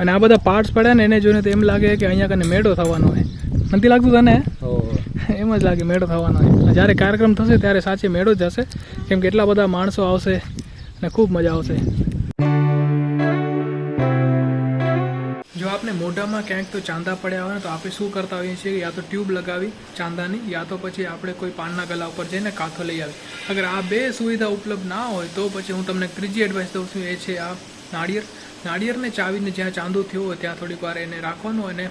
અને આ બધા પાર્ટ્સ પડે ને એને જોઈને તો એમ લાગે કે અહીંયા કને મેળો થવાનો હોય. નથી લાગતું તને? એમ જ લાગે મેળો થવાનો હોય. જ્યારે કાર્યક્રમ થશે ત્યારે સાચે મેળો જ હશે. કેમ કે એટલા બધા માણસો આવશે અને ખૂબ મજા આવશે. જો આપણે મોઢામાં ક્યાંક તો ચાંદા પડ્યા હોય ને તો આપણે શું કરતા હોઈએ છીએ? યા તો ટ્યુબ લગાવી ચાંદાની યા તો પછી આપણે કોઈ પાનના ગલા ઉપર જઈને કાંથો લઈ આવી. અગર આ બે સુવિધા ઉપલબ્ધ ના હોય તો પછી હું તમને ત્રીજી એડવાઇસ દઉં છું એ છે આ નાળિયેર, નાળિયેરને ચાવીને જ્યાં ચાંદો થયો હોય ત્યાં થોડીક વાર એને રાખવાનું અને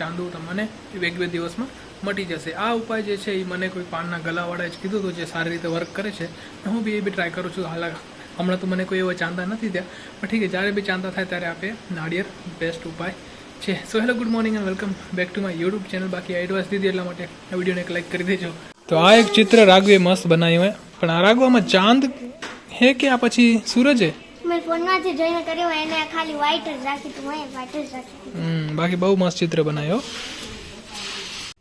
ચાંદો તમને એક બે દિવસમાં મટી જશે. આ ઉપાય જે છે એ મને કોઈ પાનના ગલાવાળાએ જ કીધું હતું જે સારી રીતે વર્ક કરે છે. હું બી એ બી ટ્રાય કરું છું. હાલ, હમણાં તો મને કોઈ એવા ચાંદા નથી થયા. પણ ઠીક છે, જ્યારે બી ચાંદા થાય ત્યારે આપે નાળિયેર બેસ્ટ ઉપાય છે. So hello good morning and welcome back to my YouTube channel બાકી એડવાઇસ દીધી એટલા માટે આ વિડીયોને એક લાઈક કરી દેજો. તો આ એક ચિત્ર રાગવે મસ્ત બનાવ્યું હોય પણ આ રાગવામાં ચાંદ હે કે આ પછી સૂરજ હે? મેં ફોનમાંથી જોઈને કર્યો એને ખાલી વ્હાઈટ જ રાખી તું મેં વ્હાઈટ જ રાખી હમ, બાકી બહુ મસ્ત ચિત્ર બનાવ્યો.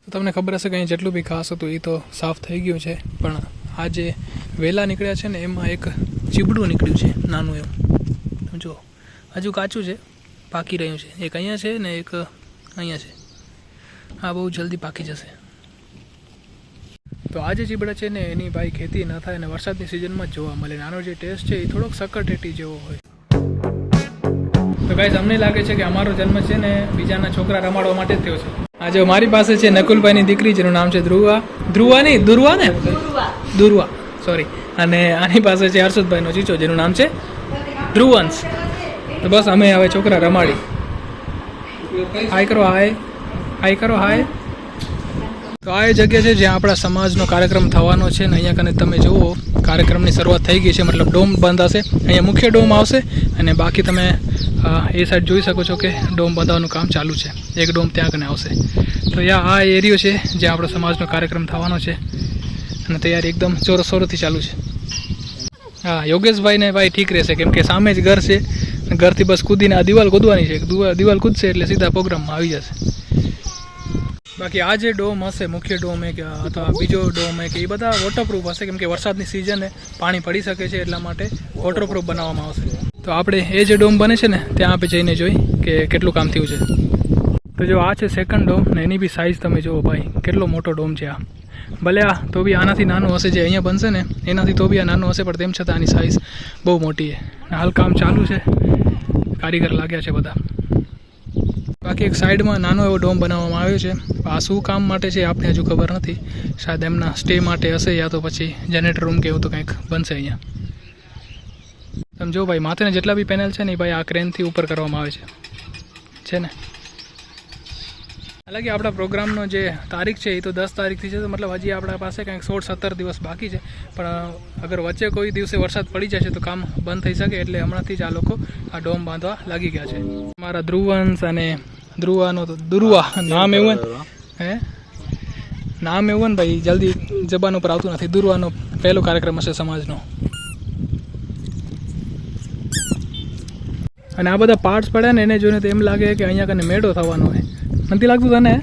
તો તમને ખબર હશે કે અહીં જેટલું બી ખાસ હતું એ તો સાફ થઈ ગયું છે પણ આ જે વેલા નીકળ્યા છે ને એમાં એક ચીબડું નીકળ્યું છે નાનું એવું. જો હજુ કાચું છે પાકી રહ્યું છે. એક અહીંયા છે ને એક અહીંયા છે. આ બહુ જલ્દી પાકી જશે. તો આજે ચીબડા છે ને એની ભાઈ ખેતી ન થાય અને વરસાદની સિઝનમાં જ જોવા મળે આનો જે ટેસ્ટ છે એ થોડોક સકરટેટી જેવો હોય. તો ગાઈઝ અમને લાગે છે કે અમારો જન્મ છે ને બીજાના છોકરા રમાડવા માટે જ થયો છે. આજે મારી પાસે છે નકુલભાઈની દીકરી જેનું નામ છે ધ્રુવા. ધ્રુવા નહીં દુર્વા ને? દુર્વા. સોરી અને આની પાસે છે હર્ષદભાઈનો ચીચો જેનું નામ છે ધ્રુવંશ. તો બસ અમે હવે છોકરા રમાડી. હાય કરો હાય હાય કરો હાય તો આ એ જગ્યા છે જ્યાં આપણા સમાજનો કાર્યક્રમ થવાનો છે ને અહીંયા કને તમે જુઓ, કાર્યક્રમની શરૂઆત થઈ ગઈ છે, મતલબ ડોમ બંધાશે અહીંયા મુખ્ય ડોમ આવશે અને બાકી તમે એ સાઈડ જોઈ શકો છો કે ડોમ બંધાવવાનું કામ ચાલુ છે. એક ડોમ ત્યાં કને આવશે. તો યા આ એરિયો છે જ્યાં આપણો સમાજનો કાર્યક્રમ થવાનો છે અને તૈયારી એકદમ જોરશોરથી ચાલુ છે. હા, યોગેશભાઈને ભાઈ ઠીક રહેશે, કેમ કે સામે જ ઘર છે. ઘરથી બસ કૂદીને આ દિવાલ કૂદવાની છે. દિવાલ કૂદશે એટલે સીધા પ્રોગ્રામમાં આવી જશે. બાકી આ જે ડોમ હશે, મુખ્ય ડોમ કે અથવા બીજો ડોમ કે એ બધા વોટરપ્રૂફ હશે, કેમ કે વરસાદની સિઝને પાણી પડી શકે છે એટલા માટે વોટરપ્રૂફ બનાવવામાં આવશે. તો આપણે એ જે ડોમ બને છે ને, ત્યાં આપણે જઈને જોઈ કે કેટલું કામ થયું છે. તો જો આ છે સેકન્ડ ડોમ ને એની બી સાઇઝ તમે જુઓ ભાઈ, કેટલો મોટો ડોમ છે આ. ભલે આ તો બી આનાથી નાનું હશે જે અહીંયા બનશે ને, એનાથી તો બી આ નાનું હશે, પણ તેમ છતાં આની સાઇઝ બહુ મોટી છે. હાલ કામ ચાલુ છે, કારીગર લાગ્યા છે બધા. બાકી એક સાઈડમાં નાનો એવો ડોમ બનાવવામાં આવ્યો છે. આ શું કામ માટે છે આપણે હજુ ખબર નથી. શાયદ એમના સ્ટે માટે હશે યા તો પછી જનરેટર રૂમ કે એવું તો કંઈક બનશે અહીંયા. સમજો ભાઈ, માથેને જેટલા બી પેનલ છે ને એ ભાઈ આ ક્રેનથી ઉપર કરવામાં આવે છે. છે ને? હાલાકી આપણા પ્રોગ્રામનો જે તારીખ છે એ તો દસ તારીખથી છે, તો મતલબ હજી આપણા પાસે કંઈક સોળ સત્તર દિવસ બાકી છે. પણ અગર વચ્ચે કોઈ દિવસે વરસાદ પડી જશે તો કામ બંધ થઈ શકે, એટલે હમણાંથી જ આ લોકો આ ડોમ બાંધવા લાગી ગયા છે. મારા ધ્રુવંશ અને ધ્રુવાનો તો દુર્વા નામ એવું હે? નામ એવું ને ભાઈ જલ્દી જબાન ઉપર આવતું નથી. દુર્વાનો પહેલો કાર્યક્રમ હશે સમાજનો. અને આ બધા પાર્ટ્સ પડ્યા ને એને જોઈને તો એમ લાગે કે અહીંયા કને મેળો થવાનો હોય. નથી લાગતું તને?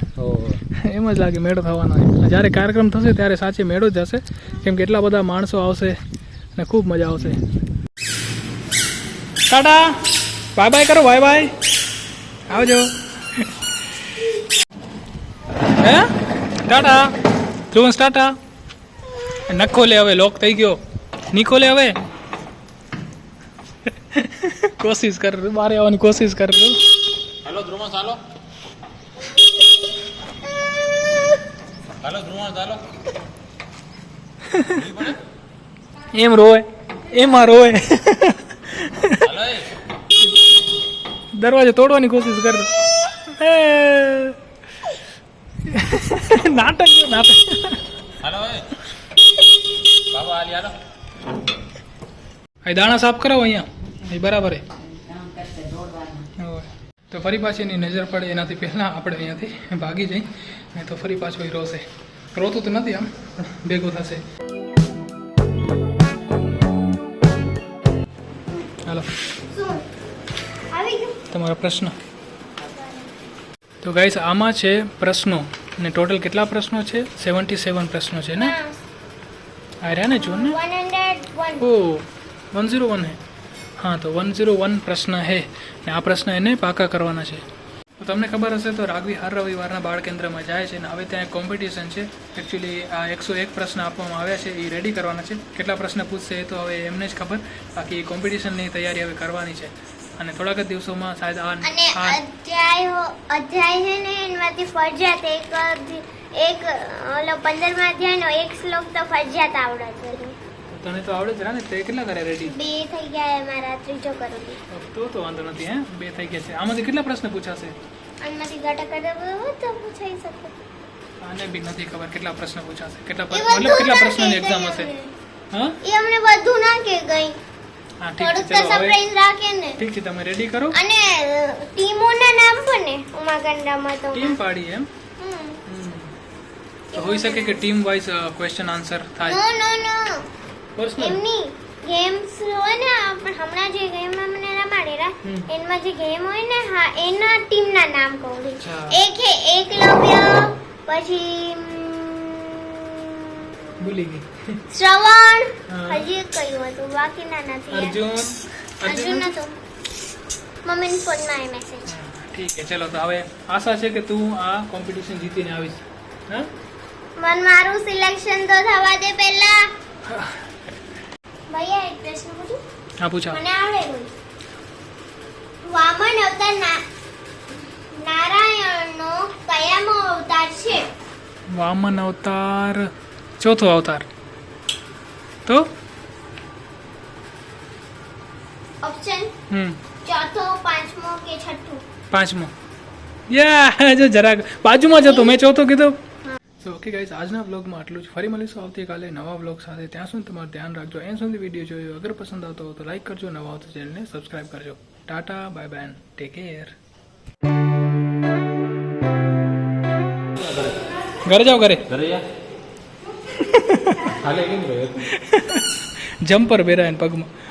એમ જ લાગે મેળો થવાનો હોય. જ્યારે કાર્યક્રમ થશે ત્યારે સાચે મેળો જ હશે. કેમ કે એટલા બધા માણસો આવશે અને ખૂબ મજા આવશે. ટાટા. બાય બાય કરો બાય બાય. આવજો. હે? ટાટા. ધ્રુવંશ ટાટા. નખો લે હવે લોક થઈ ગયો. નીકો લે હવે. કોશિશ કર બહાર આવવાની કોશિશ કર હેલો ધ્રુવન હાલો. હાલો ધ્રુવન હાલો. એમ રોય એમાં રોય દરવાજો તોડવાની કોશિશ કર. નાટક છે નાટક હાલો બાબા આલી હાલો અહીં દાણા સાફ કરાવો અહીંયા એ બરાબર એ તો ફરી પાછી એની નજર પડે એનાથી પહેલાં આપણે અહીંયાથી ભાગી જઈ નહીં તો ફરી પાછો એ રોશે રોતું તો નથી આમ ભેગું થશે હાલો તમારો પ્રશ્ન તો ગાઈસ આમાં છે પ્રશ્નો અને ટોટલ કેટલા પ્રશ્નો છે? સેવન્ટી સેવન પ્રશ્નો છે ને? આ રહ્યા ને જો ને? ઓ વન ઝીરો વન હે. હા તો વન ઝીરો વન પ્રશ્ન હે ને આ પ્રશ્ન એને પાકા કરવાના છે. તો તમને ખબર હશે તો રાઘવી હર રવિવારના બાળ કેન્દ્રમાં જાય છે ને હવે ત્યાં એક કોમ્પિટિશન છે. એકચ્યુઅલી આ એકસો એક પ્રશ્ન આપવામાં આવ્યા છે એ રેડી કરવાના છે. કેટલા પ્રશ્ન પૂછશે એ તો હવે એમને જ ખબર. બાકી કોમ્પિટિશનની તૈયારી હવે કરવાની છે. અને થોડાક જ દિવસોમાં શાયદ આ અને અધ્યાય અધ્યાય છે ને એમાંથી ફરજિયાત એક એક ઓલો પંદરમાં અધ્યાયનો એક શ્લોક તો ફરજિયાત આવડે છે. તને તો આવડે છે ને? તે કેટલા કરે રેડી બે થઈ ગયા મારા ત્રીજો કરું તો તો વાંધો નથી હે? બે થઈ ગયા છે. આમાંથી કેટલા પ્રશ્ન પૂછાશે? આમાંથી ઘટક તો પૂછાઈ શકે. આને બી નથી ખબર કેટલા પ્રશ્ન પૂછાશે. કેટલા મતલબ કેટલા પ્રશ્નની એક્ઝામ હશે? હા? એ અમને બધું ના કે ગઈ. હા ઠીક છે તો ચલો હવે સરપ્રાઈઝ રાખે ને. ઠીક છે તમે રેડી કરો? અને ટીમોના નામ પણ ને ઉમાગંડામાં તો. ટીમ પાડી એમ. તો હોઈ શકે કે ટીમ વાઇઝ ક્વેશ્ચન આન્સર થાય. નો નો નો. પર્સનલ એમની ગેમ્સ હોય ને આપણે હમણાં જે ગેમ અમને રમાડેલા. એમાં જે ગેમ હોય ને હા એના ટીમના નામ કહું છું. એક હે એકલવ્ય પછી ભૂલી ગઈ શ્રવણ હજી કયું હતું બાકીના નથી અર્જુન? અર્જુન અર્જુન? મમ્મી ફોનમાં એ મેસેજ ઠીક છે. ચલો તો હવે આશા છે કે તું આ કોમ્પિટિશન જીતીને આવીશ. હા? મન મારું સિલેક્શન તો થવા દે પહેલા. ભૈયા એક પ્રશ્ન પૂછું હા પૂછો. મને આવડે વામન અવતાર ના નારાયણનો કયામો અવતાર છે? વામન અવતાર ચોથો અવતાર તો ઓપ્શન હમ ચોથો પાંચમો કે છઠ્ઠું પાંચમો યા જો જરાક બાજુમાં જતો મેં ચોથો કીધું તો ઓકે ગાઈઝ આજના બ્લોગમાં આટલું જ ફરી મળીશું આવતીકાલે નવા બ્લોગ સાથે ત્યાં સુધી તમારું ધ્યાન રાખજો એન સુધી વીડિયો જોયો અગર પસંદ આવતો હોય તો લાઈક કરજો નવા આવતો ચેનલને સબસ્ક્રાઈબ કરજો ટાટા બાય બાય ટેક કેર ઘરે જાઓ ઘરે ઘરે જા હાલે કેમ રહ્યો જમ્પર પહેરાય પગમાં.